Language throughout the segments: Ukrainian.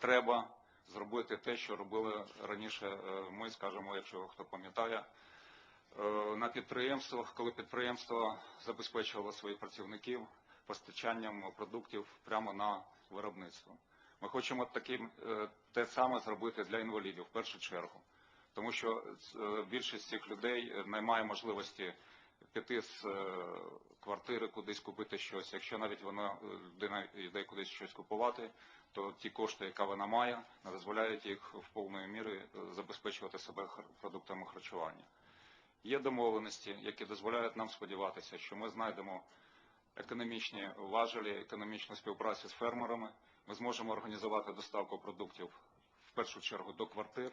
потреба зробити те, що робили раніше е, ми, скажімо, якщо хто пам'ятає, е, на підприємствах, коли підприємство забезпечувало своїх працівників постачанням продуктів прямо на виробництво. Ми хочемо таким е, те саме зробити для інвалідів в першу чергу, тому що більшість цих людей не має можливості піти з е, квартири кудись купити щось. Якщо навіть вона людина йде кудись щось купувати, то ті кошти, яка вона має, не дозволяють їх в повної мірі забезпечувати себе продуктами харчування. Є домовленості, які дозволяють нам сподіватися, що ми знайдемо економічні важелі, економічну співпрацю з фермерами. Ми зможемо організувати доставку продуктів в першу чергу до квартир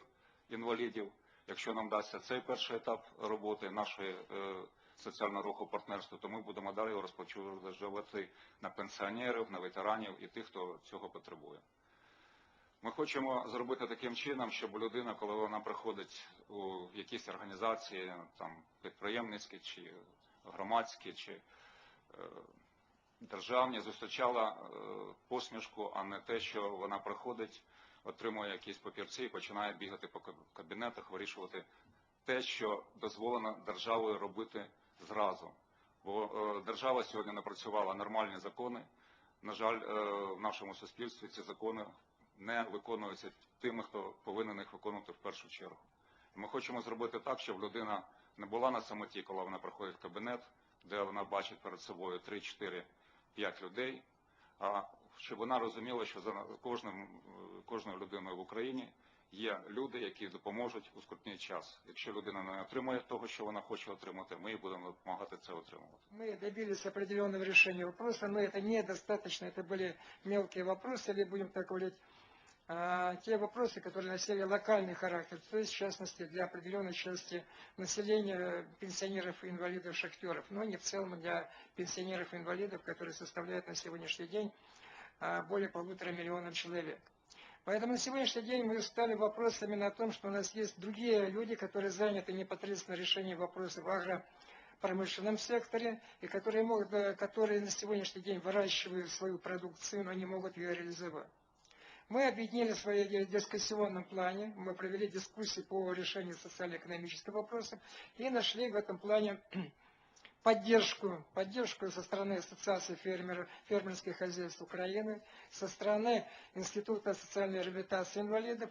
інвалідів. Якщо нам дасться цей перший етап роботи нашої е, соціального руху партнерства, то ми будемо далі розпочувати на пенсіонерів, на ветеранів і тих, хто цього потребує. Ми хочемо зробити таким чином, щоб людина, коли вона приходить у якісь організації, там підприємницькі чи громадські, чи е, державні, зустрічала е, посмішку, а не те, що вона приходить, отримує якісь папірці і починає бігати по кабінетах, вирішувати те, що дозволено державою робити зразу. Бо е, держава сьогодні напрацювала нормальні закони. На жаль, в нашому суспільстві ці закони не виконуються тими, хто повинен їх виконувати в першу чергу. Ми хочемо зробити так, щоб людина не була на самоті, коли вона приходить в кабінет, де вона бачить перед собою 3, 4, 5 людей, а щоб вона розуміла, що за кожним, кожною людиною в Україні є люди, які допоможуть у скрутний час. Якщо людина не отримує того, що вона хоче отримати, ми їй будемо допомагати це отримувати. Мы добились определенного решения вопроса, но это недостаточно, это были мелкие вопросы, или будем так говорить, а, те вопросы, которые носили локальный характер, то есть, в частности, для определенной части населения, пенсионеров, инвалидов, шахтеров, но не в целом для пенсионеров и инвалидов, которые составляют на сегодняшний день а, более полутора миллионов человек. Поэтому на сегодняшний день мы стали вопросами на том, что у нас есть другие люди, которые заняты непосредственно решением вопросов в агропромышленном секторе, и которые, могут, которые на сегодняшний день выращивают свою продукцию, но не могут ее реализовать. Мы объединили в своем дискуссионном плане, мы провели дискуссии по решению социально-экономических вопросов и нашли в этом плане поддержку, поддержку со стороны Ассоциации фермеров, фермерских хозяйств Украины, со стороны Института социальной реабилитации инвалидов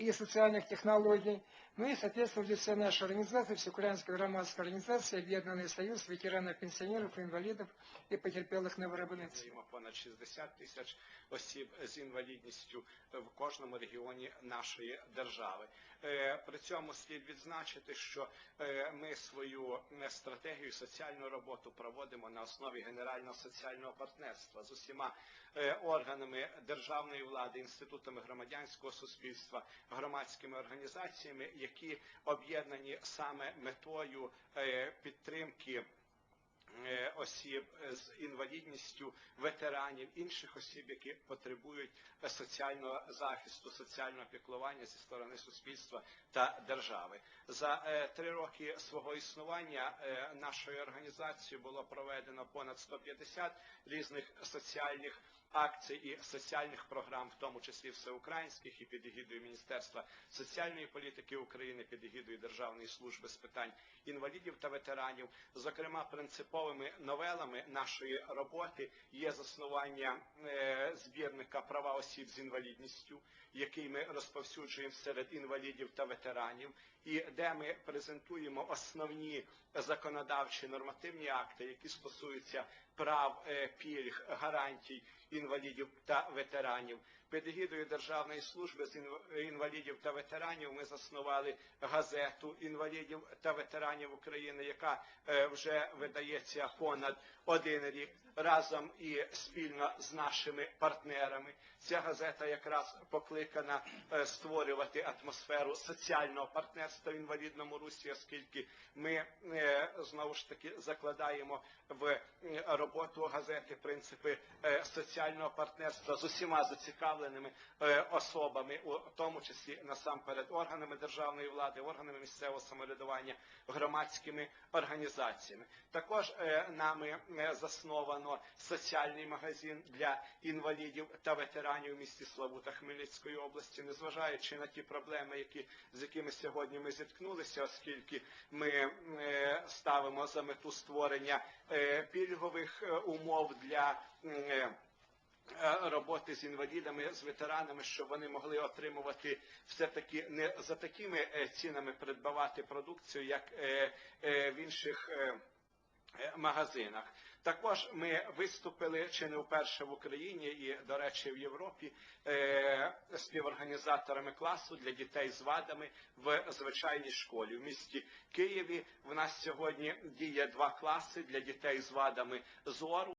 и социальных технологий, ну и соответственно все наши организации, Всеукраинская громадская организация, Объединенный союз ветеранов, пенсионеров, инвалидов и потерпелых на виробництві. понад 60 тисяч осіб з інвалідністю в кожному регіоні нашої держави. При цьому слід відзначити, що ми свою стратегію соціальну роботу проводимо на основі генерального соціального партнерства з усіма органами державної влади, інститутами громадянського суспільства, громадськими організаціями, які об'єднані саме метою підтримки. Осіб з інвалідністю, ветеранів, інших осіб, які потребують соціального захисту, соціального піклування зі сторони суспільства та держави. За три роки свого існування нашою організацією було проведено понад 150 різних соціальних акцій і соціальних програм, в тому числі всеукраїнських і під егідою Міністерства соціальної політики України, під егідою Державної служби з питань інвалідів та ветеранів. Зокрема, принциповими новелами нашої роботи є заснування збірника права осіб з інвалідністю, який ми розповсюджуємо серед інвалідів та ветеранів, і де ми презентуємо основні законодавчі нормативні акти, які стосуються прав, пільг, гарантій інвалідів та ветеранів. Під егідою Державної служби з інвалідів та ветеранів ми заснували газету інвалідів та ветеранів України, яка вже видається понад один рік разом і спільно з нашими партнерами. Ця газета якраз покликана створювати атмосферу соціального партнерства в інвалідному русі, оскільки ми знову ж таки закладаємо в роботу газети принципи соціального партнерства з усіма зацікавленими особами, у тому числі насамперед органами державної влади, органами місцевого самоврядування, громадськими організаціями. Також нами е, засновано соціальний магазин для інвалідів та ветеранів в місті Славута Хмельницької області, незважаючи на ті проблеми, які з якими сьогодні ми зіткнулися, оскільки ми е, ставимо за мету створення е, пільгових е, умов для. е, е, роботи з інвалідами, з ветеранами, щоб вони могли отримувати все-таки не за такими цінами придбавати продукцію, як в інших магазинах. Також ми виступили чи не вперше в Україні і, до речі, в Європі е, співорганізаторами класу для дітей з вадами в звичайній школі. В місті Києві в нас сьогодні діє два класи для дітей з вадами зору.